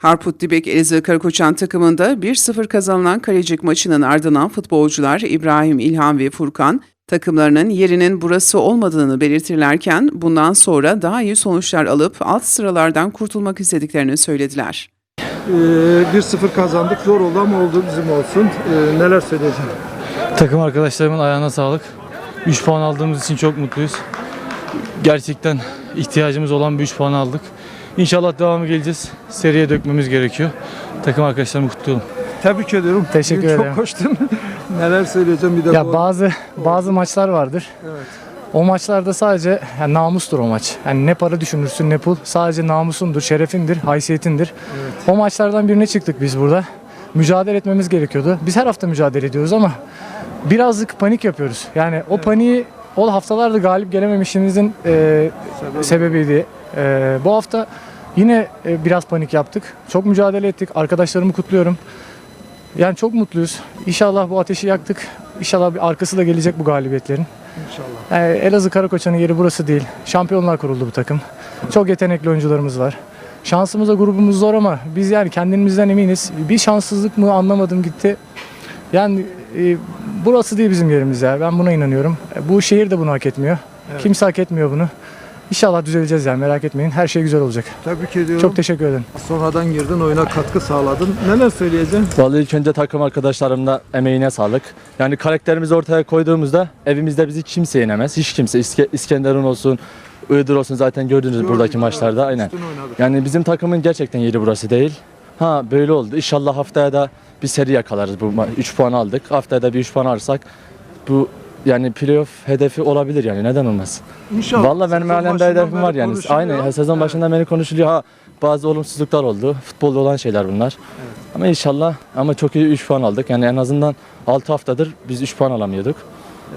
Harput Dibek Elazığ Karakoçan takımında 1-0 kazanılan Kalecik maçının ardından futbolcular İbrahim İlhan ve Furkan takımlarının yerinin burası olmadığını belirtirlerken bundan sonra daha iyi sonuçlar alıp alt sıralardan kurtulmak istediklerini söylediler. Ee, 1-0 kazandık. Zor oldu ama oldu bizim olsun. Ee, neler söyleyeceğim? Takım arkadaşlarımın ayağına sağlık. 3 puan aldığımız için çok mutluyuz. Gerçekten ihtiyacımız olan bir 3 puan aldık. İnşallah devamı geleceğiz. Seriye dökmemiz gerekiyor. Takım arkadaşlarımı kutluyorum. Tebrik ediyorum. Teşekkür Bugün ederim. Çok koştun. neler söyleyeceğim bir de Ya bu. bazı bazı maçlar vardır. Evet. O maçlarda sadece yani namustur o maç. Yani ne para düşünürsün ne pul. Sadece namusundur, şerefindir, haysiyetindir. O maçlardan birine çıktık biz burada. Mücadele etmemiz gerekiyordu. Biz her hafta mücadele ediyoruz ama birazcık panik yapıyoruz. Yani o paniği o haftalarda galip gelememişimizin e, sebebiydi. E, bu hafta yine e, biraz panik yaptık. Çok mücadele ettik. Arkadaşlarımı kutluyorum. Yani çok mutluyuz. İnşallah bu ateşi yaktık. İnşallah bir arkası da gelecek bu galibiyetlerin. İnşallah. Yani Elazığ Karakoçan'ın yeri burası değil. Şampiyonlar kuruldu bu takım. Çok yetenekli oyuncularımız var. Şansımıza grubumuz zor ama biz yani kendimizden eminiz. Bir şanssızlık mı anlamadım gitti. Yani e, burası değil bizim yerimiz ya. Ben buna inanıyorum. E, Bu şehir de bunu hak etmiyor. Kimse hak etmiyor bunu. İnşallah düzeleceğiz yani merak etmeyin. Her şey güzel olacak. Tebrik ediyorum. Çok teşekkür ederim. Sonradan girdin, oyuna katkı sağladın. Neler söyleyeceğim? Vallahi ilk önce takım arkadaşlarımla emeğine sağlık. Yani karakterimizi ortaya koyduğumuzda evimizde bizi kimse yenemez. Hiç kimse. İske, İskenderun olsun, Iğdır olsun zaten gördünüz buradaki Gördük, maçlarda. Aynen. Yani bizim takımın gerçekten yeri burası değil. Ha böyle oldu. İnşallah haftaya da bir seri yakalarız. Bu 3 puan aldık. Haftaya da bir 3 puan alırsak bu yani playoff hedefi olabilir yani neden olmaz? İnşallah. Vallahi benim başından hedefim var yani. konuşuluyor. Aynen sezon Evet. başından beri konuşuluyor. Ha bazı olumsuzluklar oldu. Futbolda olan şeyler bunlar. Ama inşallah ama çok iyi 3 puan aldık. Yani en azından 6 haftadır biz 3 puan alamıyorduk.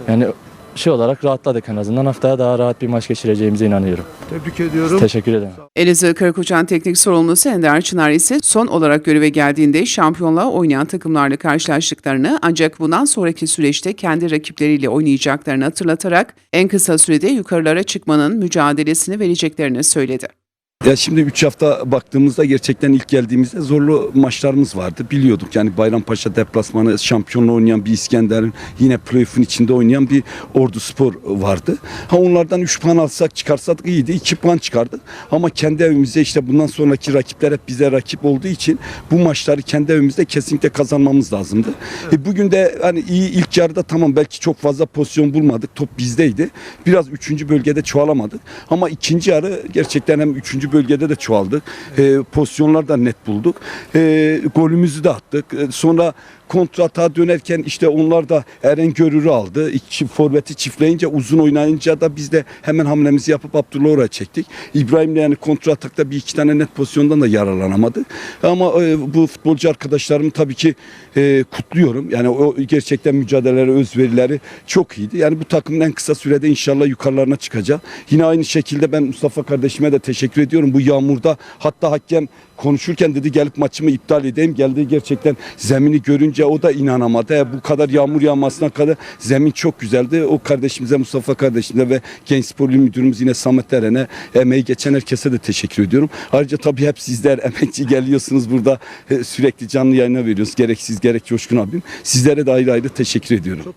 Yani şey olarak rahatladık en azından. Haftaya daha rahat bir maç geçireceğimize inanıyorum. Tebrik ediyorum. Teşekkür ederim. Elazığ Karakoçan Teknik Sorumlusu Ender Çınar ise son olarak göreve geldiğinde şampiyonluğa oynayan takımlarla karşılaştıklarını ancak bundan sonraki süreçte kendi rakipleriyle oynayacaklarını hatırlatarak en kısa sürede yukarılara çıkmanın mücadelesini vereceklerini söyledi. Ya şimdi 3 hafta baktığımızda gerçekten ilk geldiğimizde zorlu maçlarımız vardı. Biliyorduk yani Bayrampaşa deplasmanı şampiyonla oynayan bir İskender'in yine playoff'un içinde oynayan bir Ordu Spor vardı. Ha onlardan 3 puan alsak çıkarsak iyiydi. 2 puan çıkardık. Ama kendi evimizde işte bundan sonraki rakipler hep bize rakip olduğu için bu maçları kendi evimizde kesinlikle kazanmamız lazımdı. E bugün de hani iyi ilk yarıda tamam belki çok fazla pozisyon bulmadık. Top bizdeydi. Biraz 3. bölgede çoğalamadık. Ama ikinci yarı gerçekten hem 3. bölgede de çoğaldık. E, pozisyonlar da net bulduk. E, golümüzü de attık. E, sonra kontrata dönerken işte onlar da Eren Görür'ü aldı. İki forveti çiftleyince uzun oynayınca da biz de hemen hamlemizi yapıp Abdullah oraya çektik. İbrahim'le yani kontratakta bir iki tane net pozisyondan da yararlanamadı. Ama e, bu futbolcu arkadaşlarımı tabii ki e, kutluyorum. Yani o gerçekten mücadeleleri, özverileri çok iyiydi. Yani bu takımın en kısa sürede inşallah yukarılarına çıkacak. Yine aynı şekilde ben Mustafa kardeşime de teşekkür ediyorum. Bu yağmurda hatta hakem konuşurken dedi gelip maçımı iptal edeyim. Geldi gerçekten zemini görünce o da inanamadı. Ya bu kadar yağmur yağmasına kadar zemin çok güzeldi. O kardeşimize Mustafa kardeşimize ve Genç Spor Müdürümüz yine Samet Eren'e emeği geçen herkese de teşekkür ediyorum. Ayrıca tabii hep sizler emekçi geliyorsunuz burada e, sürekli canlı yayına veriyorsunuz. Gerek siz gerek Coşkun abim. Sizlere de ayrı ayrı teşekkür ediyorum.